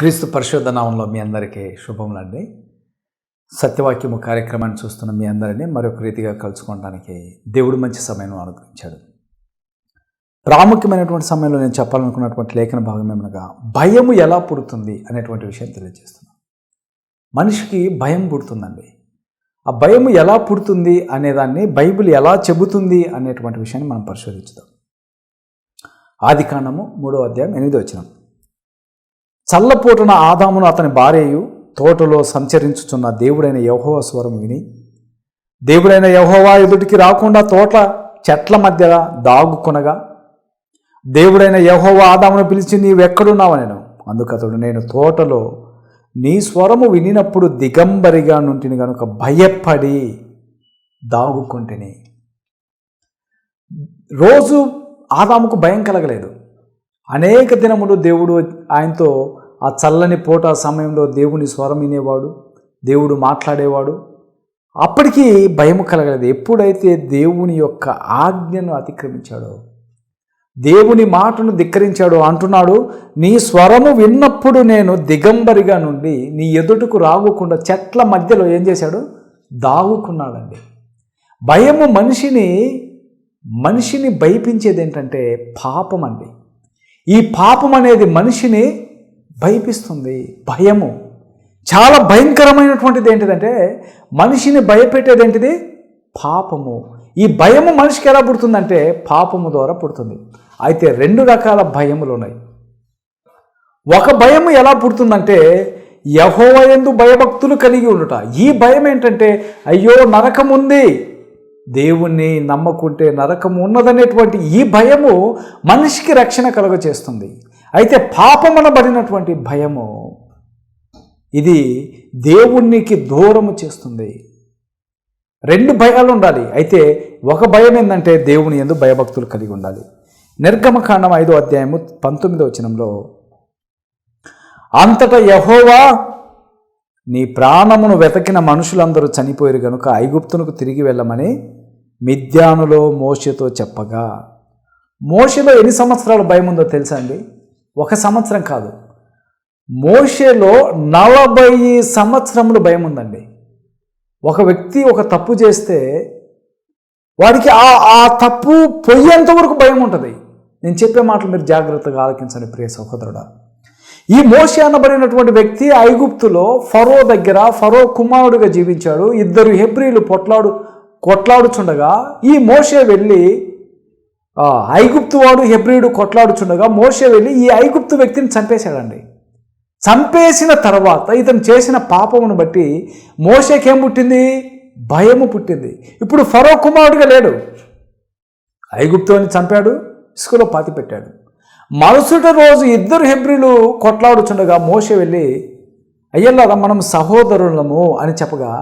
క్రీస్తు పరిశుద్ధ నామంలో మీ అందరికీ శుభములండి సత్యవాక్యము కార్యక్రమాన్ని చూస్తున్న మీ అందరినీ మరొక రీతిగా కలుసుకోవడానికి దేవుడు మంచి సమయం అనుగ్రహించాడు. ప్రాముఖ్యమైనటువంటి సమయంలో నేను చెప్పాలనుకున్నటువంటి లేఖన భాగం ఏమనగా భయము ఎలా పుడుతుంది అనేటువంటి విషయం తెలియజేస్తున్నాను. మనిషికి భయం పుడుతుందండి. ఆ భయం ఎలా పుడుతుంది అనేదాన్ని బైబిల్ ఎలా చెబుతుంది అనేటువంటి విషయాన్ని మనం పరిశోధించుదాం. ఆది కాండము మూడో అధ్యాయం ఎనిమిది వచ్చినాం చల్లపోటున ఆదామును అతని భార్యయు తోటలో సంచరించుచున్న దేవుడైన యహోవ స్వరం విని దేవుడైన యహోవా ఎదుటికి రాకుండా తోట చెట్ల మధ్య దాగుకొనగా దేవుడైన యహోవా ఆదామును పిలిచి నీవెక్కడున్నావు నేను అందుకతడు నేను తోటలో నీ స్వరము వినినప్పుడు దిగంబరిగా నుంటిని కనుక భయపడి దాగుకుంటుని. రోజు ఆదాముకు భయం కలగలేదు. అనేక దినములు దేవుడు ఆయనతో ఆ చల్లని పూట సమయంలో దేవుని స్వరం వినేవాడు దేవుడు మాట్లాడేవాడు. అప్పటికీ భయం కలగలేదు. ఎప్పుడైతే దేవుని యొక్క ఆజ్ఞను అతిక్రమించాడో దేవుని మాటను ధిక్కరించాడు అంటున్నాడు నీ స్వరము విన్నప్పుడు నేను దిగంబరిగా నుండి నీ ఎదుటకు రాగకుండా చెట్ల మధ్యలో ఏం చేశాడు? దాగుకున్నాడండి. భయము మనిషిని మనిషిని భయపించేది ఏంటంటే పాపం అండి ఈ పాపం అనేది మనిషిని భయపిస్తుంది భయము. చాలా భయంకరమైనటువంటిది ఏంటిదంటే మనిషిని భయపెట్టేది ఏంటిది? పాపము. ఈ భయము మనిషికి ఎలా పుడుతుందంటే పాపము ద్వారా పుడుతుంది. అయితే రెండు రకాల భయములు ఉన్నాయి. ఒక భయం ఎలా పుడుతుందంటే యహోవయందు భయభక్తులు కలిగి ఉండుట. ఈ భయం ఏంటంటే అయ్యో నరకం ఉంది. దేవుణ్ణి నమ్మకుంటే నరకం ఉన్నదనేటువంటి ఈ భయము మనిషికి రక్షణ కలుగ చేస్తుంది అయితే పాపమనబడినటువంటి భయము ఇది దేవునికి దూరము చేస్తుంది. రెండు భయాలు ఉండాలి. అయితే ఒక భయం ఏంటంటే దేవుని ఎందు భయభక్తులు కలిగి ఉండాలి. నిర్గమకాండం ఐదో అధ్యాయము పంతొమ్మిదో వచనంలో అంతటా యహోవా నీ ప్రాణమును వెతకిన మనుషులందరూ చనిపోయారు గనుక ఐగుప్తునకు తిరిగి వెళ్ళమని మిథ్యానులో మోషతో చెప్పగా. మోషలో ఎన్ని సంవత్సరాలు భయం ఉందో తెలుసా అండి? ఒక సంవత్సరం కాదు. మోషేలో నలభై సంవత్సరములు భయం ఉందండి. ఒక వ్యక్తి ఒక తప్పు చేస్తే వాడికి ఆ ఆ తప్పు పోయేంత వరకు భయం ఉంటుంది. నేను చెప్పే మాటలు మీరు జాగ్రత్తగా ఆలకించండి ప్రియ సహోదరుడా. ఈ మోషే అనబడినటువంటి వ్యక్తి ఐగుప్తులో ఫరో దగ్గర ఫరో కుమారుడిగా జీవించాడు. ఇద్దరు హెబ్రిలు పొట్లాడు కొట్లాడుచుండగా ఈ మోషే వెళ్ళి ఐగుప్తు వాడు హెబ్రియుడు కొట్లాడుచుండగా మోసే వెళ్ళి ఈ ఐగుప్తు వ్యక్తిని చంపేశాడండి. చంపేసిన తర్వాత ఇతను చేసిన పాపమును బట్టి మోషేకేం పుట్టింది? భయము పుట్టింది. ఇప్పుడు ఫరో కుమారుడిగా లేడు. ఐగుప్తుని చంపాడు ఇసుకలో పాతి పెట్టాడు. మరుసటి రోజు ఇద్దరు హెబ్రిలు కొట్లాడుచుండగా మోషే వెళ్ళి అయ్యల్లారా మనం సహోదరులము అని చెప్పగా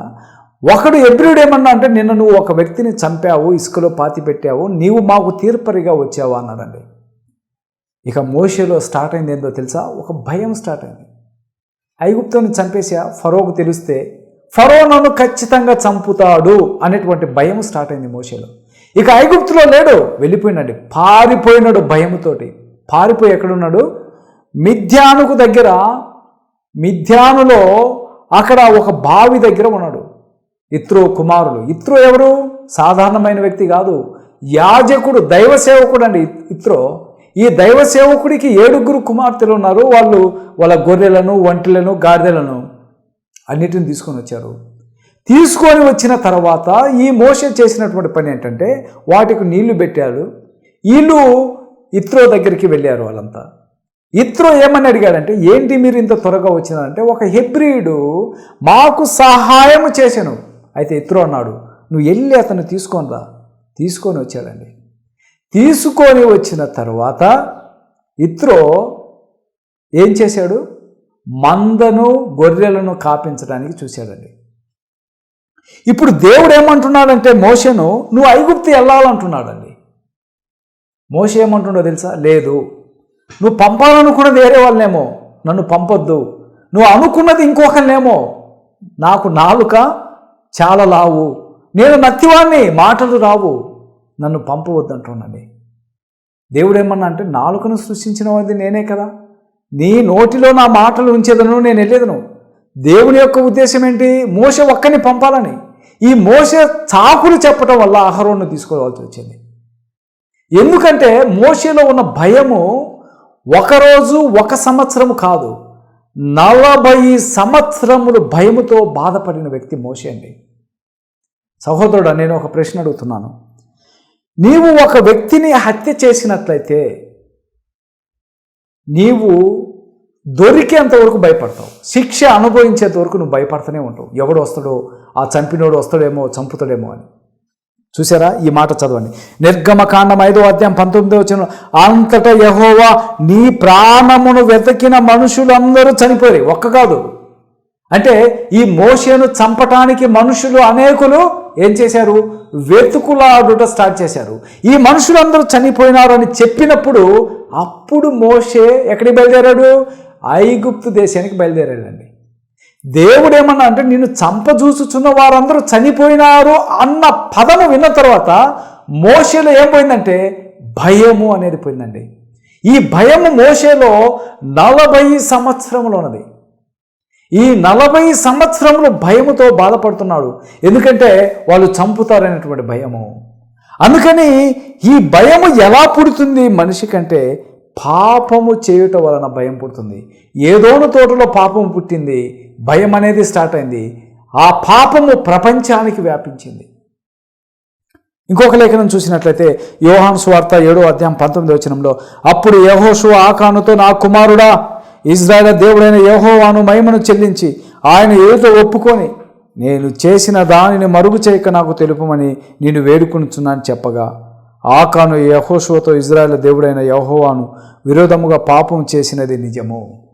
ఒకడు ఎబ్రియుడు ఏమన్నా అంటే నిన్న నువ్వు ఒక వ్యక్తిని చంపావు ఇసుకలో పాతి పెట్టావు నీవు మాకు తీర్పరిగా వచ్చావు? అన్నాడండి. ఇక మోషేలో స్టార్ట్ అయింది ఏందో తెలుసా? ఒక భయం స్టార్ట్ అయింది. ఐగుప్తుని చంపేసా ఫరోకు తెలిస్తే ఫరో నన్ను ఖచ్చితంగా చంపుతాడు అనేటువంటి భయం స్టార్ట్ అయింది మోషేలో. ఇక ఐగుప్తులో లేడు వెళ్ళిపోయినాడు పారిపోయినాడు భయముతోటి. పారిపోయి ఎక్కడున్నాడు? మిథ్యానుకు దగ్గర మిథ్యానులో అక్కడ ఒక బావి దగ్గర ఉన్నాడు. ఇత్రో కుమారుడు ఇత్రో ఎవరు? సాధారణమైన వ్యక్తి కాదు. యాజకుడు దైవ సేవకుడు అండి ఇత్రో. ఈ దైవ సేవకుడికి ఏడుగురు కుమార్తెలు ఉన్నారు. వాళ్ళు వాళ్ళ గొర్రెలను ఒంటెలను గాడిదలను అన్నిటిని తీసుకొని వచ్చారు. తీసుకొని వచ్చిన తర్వాత ఈ మోస చేసినటువంటి పని ఏంటంటే వాటికి నీళ్ళు పెట్టారు వీళ్ళు ఇత్రో దగ్గరికి వెళ్ళారు వాళ్ళంతా. ఇత్రో ఏమని అడిగాడంటే ఏంటి మీరు ఇంత త్వరగా వచ్చినారంటే ఒక హెబ్రియుడు మాకు సహాయం చేశాను. అయితే ఇత్రో అన్నాడు నువ్వు వెళ్ళి అతను తీసుకొని రా. తీసుకొని వచ్చాడండి. తీసుకొని వచ్చిన తర్వాత ఇత్రో ఏం చేశాడు? మందను గొర్రెలను కాపించడానికి చూశాడండి. ఇప్పుడు దేవుడు ఏమంటున్నాడంటే మోషను నువ్వు ఐగుప్తి వెళ్ళాలంటున్నాడండి. మోష ఏమంటుండో తెలుసా? లేదు. నువ్వు పంపాలనుకున్నది వేరే వాళ్ళనేమో. నన్ను పంపొద్దు. నువ్వు అనుకున్నది ఇంకొకరినేమో. నాకు నాలుక చాలా లావు నేను నత్తివాణ్ణి మాటలు రావు. నన్ను పంపవద్దంటున్నది. దేవుడు ఏమన్నా అంటే నాలుకను సృష్టించిన వాది నేనే కదా. నీ నోటిలో నా మాటలు ఉంచేదను నేను వెళ్ళేదను. దేవుని యొక్క ఉద్దేశం ఏంటి? మోస ఒక్కని పంపాలని. ఈ మోస చాకులు చెప్పడం వల్ల అహరోన్ను తీసుకోవాల్సి వచ్చింది. ఎందుకంటే మోసలో ఉన్న భయము ఒకరోజు ఒక సంవత్సరము కాదు. నలభై సంవత్సరములు భయముతో బాధపడిన వ్యక్తి మోసే అండి. సహోదరుడు నేను ఒక ప్రశ్న అడుగుతున్నాను. నీవు ఒక వ్యక్తిని హత్య చేసినట్లయితే నీవు దొరికేంత వరకు భయపడతావు. శిక్ష అనుభవించేంత వరకు నువ్వు భయపడుతూనే ఉంటావు. ఎవడు వస్తాడో ఆ చంపినోడు వస్తాడేమో చంపుతాడేమో అని. చూసారా? ఈ మాట చదవండి. నిర్గమకాండం ఐదో అధ్యాయం పంతొమ్మిదో వచ్చిన అంతటా యహోవా నీ ప్రాణమును వెతికిన మనుషులందరూ చనిపోయి ఒక్క కాదు. అంటే ఈ మోషేను చంపటానికి మనుషులు అనేకులు ఏం చేశారు? వెతుకులాడుట స్టార్ట్ చేశారు. ఈ మనుషులందరూ చనిపోయినారు అని చెప్పినప్పుడు అప్పుడు మోషే ఎక్కడికి బయలుదేరాడు? ఐగుప్తు దేశానికి బయలుదేరాడండి. దేవుడు ఏమన్నా అంటే నిన్ను చంపజూసుచున్న వారందరూ చనిపోయినారు అన్న పదము విన్న తర్వాత మోషలో ఏం పోయిందంటే భయము అనేది పోయిందండి. ఈ భయము మోషలో నలభై సంవత్సరములు ఉన్నది. ఈ నలభై సంవత్సరములు భయముతో బాధపడుతున్నాడు. ఎందుకంటే వాళ్ళు చంపుతారనేటువంటి భయము. అందుకని ఈ భయము ఎలా పుడుతుంది మనిషి కంటే పాపము చేయుట వలన భయం పుడుతుంది. ఏదోను తోటలో పాపం పుట్టింది భయం అనేది స్టార్ట్ అయింది. ఆ పాపము ప్రపంచానికి వ్యాపించింది. ఇంకొక లేఖనం చూసినట్లయితే యోహాన్ స్వార్త ఏడో అధ్యాయం పంతొమ్మిది వచనంలో అప్పుడు యహోషు ఆకానుతో నా కుమారుడా ఇజ్రాయల దేవుడైన యహోవాను మహిమను చెల్లించి ఆయన ఏదో ఒప్పుకొని నేను చేసిన దానిని మరుగు చేయక నాకు తెలుపమని నేను వేడుకొనుచున్నాను చెప్పగా ఆకాను యహోశువతో ఇజ్రాయెల్ దేవుడైన యహోవాను విరోధముగా పాపం చేసినది నిజము.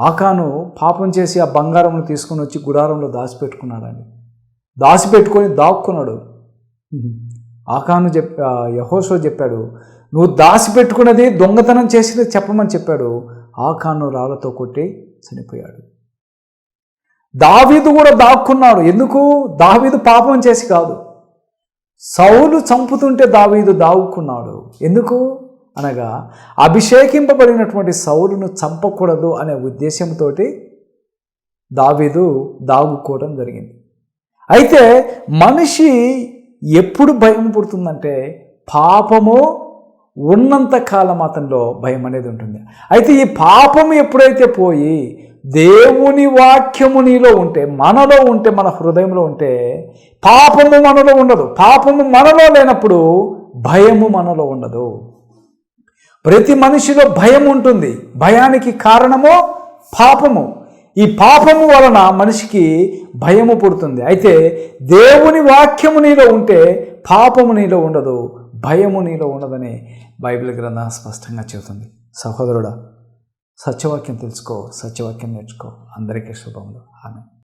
ఆకాను పాపం చేసి ఆ బంగారంను తీసుకుని వచ్చి గుడారంలో దాచిపెట్టుకున్నాడని దాచిపెట్టుకొని దాక్కున్నాడు. ఆకాను చెప్ యహోషో చెప్పాడు నువ్వు దాచిపెట్టుకున్నది దొంగతనం చేసినది చెప్పమని చెప్పాడు. ఆకాను రాళ్ళతో కొట్టి చనిపోయాడు. దావీదు కూడా దాక్కున్నాడు. ఎందుకు? దావీదు పాపం చేసి కాదు. సౌలు చంపుతుంటే దావీదు దావుకున్నాడు. ఎందుకు? అనగా అభిషేకింపబడినటువంటి సౌలును చంపకూడదు అనే ఉద్దేశంతో దావీదు దాగుకోవడం జరిగింది. అయితే మనిషి ఎప్పుడు భయం పుడుతుందంటే పాపము ఉన్నంత కాలం అతనిలో భయం అనేది ఉంటుంది. అయితే ఈ పాపము ఎప్పుడైతే పోయి దేవుని వాక్యము నీలో ఉంటే మనలో ఉంటే మన హృదయంలో ఉంటే పాపము మనలో ఉండదు. పాపము మనలో లేనప్పుడు భయము మనలో ఉండదు. ప్రతి మనిషిలో భయం ఉంటుంది. భయానికి కారణము పాపము. ఈ పాపము వలన మనిషికి భయము పుడుతుంది. అయితే దేవుని వాక్యము నీలో ఉంటే పాపము నీలో ఉండదు. భయము నీలో ఉండదని బైబిల్ గ్రంథం స్పష్టంగా చెబుతుంది. సహోదరుడా సత్యవాక్యం తెలుసుకో సత్యవాక్యం నేర్చుకో. అందరికీ శుభములు. ఆమె